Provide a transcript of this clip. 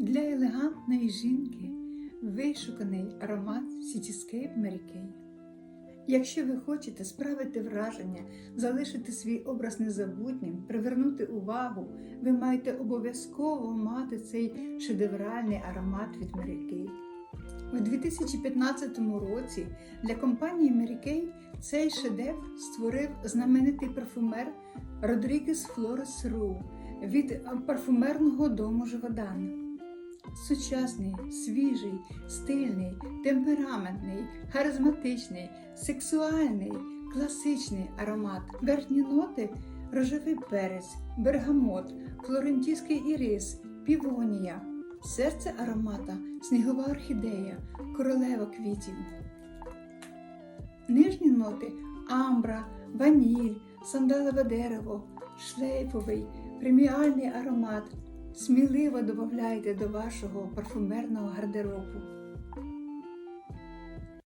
Для елегантної жінки вишуканий аромат Mary Kay. Якщо ви хочете справити враження, залишити свій образ незабутнім, привернути увагу, ви маєте обов'язково мати цей шедевральний аромат від Mary Kay. У 2015 році для компанії Mary Kay цей шедевр створив знаменитий парфумер Родрігес Флорес Ру від парфумерного дому Живодан. Сучасний, свіжий, стильний, темпераментний, харизматичний, сексуальний, класичний аромат. Верхні ноти рожевий перець, бергамот, флорентійський ірис, півонія. Серце аромата снігова орхідея, королева квітів. Нижні ноти амбра, ваніль, сандалове дерево, шлейфовий, преміальний аромат. Сміливо додайте до вашого парфумерного гардеробу.